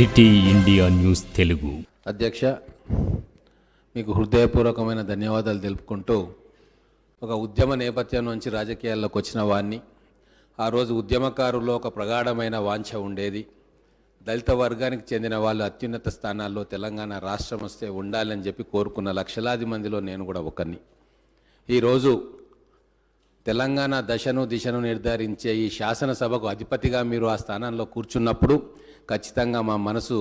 City India news Telugu. అధ్యక్ష మీకు హృదయపూర్వకమైన ధన్యవాదాలు తెలుపుకుంటూ ఒక ఉద్యమ నేపథ్యం నుంచి రాజకీయాల్లోకి వచ్చిన వాడిని ఆ రోజు ఉద్యమకారుల్లో ఒక ప్రగాఢమైన వాంఛ ఉండేది. దళిత వర్గానికి చెందిన వాళ్ళు అత్యున్నత స్థానాల్లో తెలంగాణ రాష్ట్రం వస్తే ఉండాలని చెప్పి కోరుకున్న లక్షలాది మందిలో నేను కూడా ఒకరిని ఈరోజు తెలంగాణ దశను దిశను నిర్ధారించే ఈ శాసనసభకు అధిపతిగా మీరు ఆ స్థానంలో కూర్చున్నప్పుడు ఖచ్చితంగా మా మనసు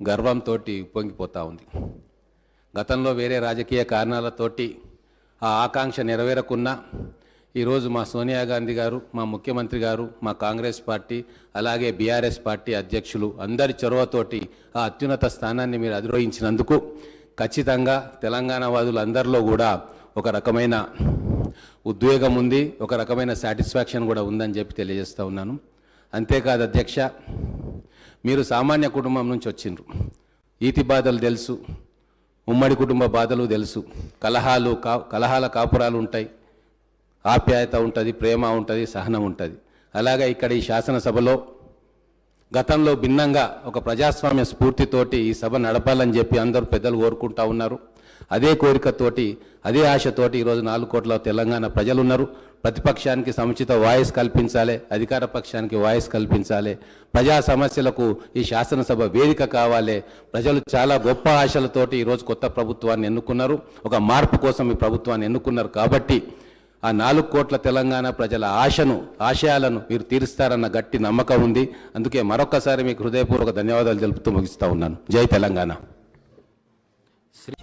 గర్వంతో పొంగిపోతూ ఉంది. గతంలో వేరే రాజకీయ కారణాలతోటి ఆ ఆకాంక్ష నెరవేరకున్నా ఈరోజు మా సోనియా గాంధీ గారు మా ముఖ్యమంత్రి గారు మా కాంగ్రెస్ పార్టీ అలాగే బీఆర్ఎస్ పార్టీ అధ్యక్షులు అందరి చొరవతోటి ఆ అత్యున్నత స్థానాన్ని మీరు అధిరోహించినందుకు ఖచ్చితంగా తెలంగాణ వాదులందరిలో కూడా ఒక రకమైన ఉద్వేగం ఉంది ఒక రకమైన సాటిస్ఫాక్షన్ కూడా ఉందని చెప్పి తెలియజేస్తూ ఉన్నాను. అంతేకాదు అధ్యక్ష మీరు సామాన్య కుటుంబం నుంచి వచ్చిండ్రు. ఈతి బాధలు తెలుసు ఉమ్మడి కుటుంబ బాధలు తెలుసు. కలహాలు కా కలహాల కాపురాలు ఉంటాయి. ఆప్యాయత ఉంటుంది ప్రేమ ఉంటుంది సహనం ఉంటుంది. అలాగే ఇక్కడ ఈ శాసనసభలో గతంలో భిన్నంగా ఒక ప్రజాస్వామ్య స్ఫూర్తితోటి ఈ సభ నడపాలని చెప్పి అందరూ పెద్దలు కోరుకుంటా ఉన్నారు. అదే కోరికతోటి అదే ఆశతోటి ఈరోజు నాలుగు కోట్ల తెలంగాణ ప్రజలు ఉన్నారు ప్రతిపక్షానికి సముచిత వాయిస్ కల్పించాలి అధికార పక్షానికి వాయిస్ కల్పించాలి. ప్రజా సమస్యలకు ఈ శాసనసభ వేదిక కావాలి. ప్రజలు చాలా గొప్ప ఆశలతోటి ఈరోజు కొత్త ప్రభుత్వాన్ని ఎన్నుకున్నారు. ఒక మార్పు కోసం ఈ ప్రభుత్వాన్ని ఎన్నుకున్నారు కాబట్టి ఆ నాలుగు కోట్ల తెలంగాణ ప్రజల ఆశను ఆశయాలను మీరు తీరుస్తారన్న గట్టి నమ్మకం ఉంది. అందుకే మరొకసారి మీకు హృదయపూర్వక ధన్యవాదాలు తెలుపుతూ ముగిస్తూ ఉన్నాను. జై తెలంగాణ. శ్రీ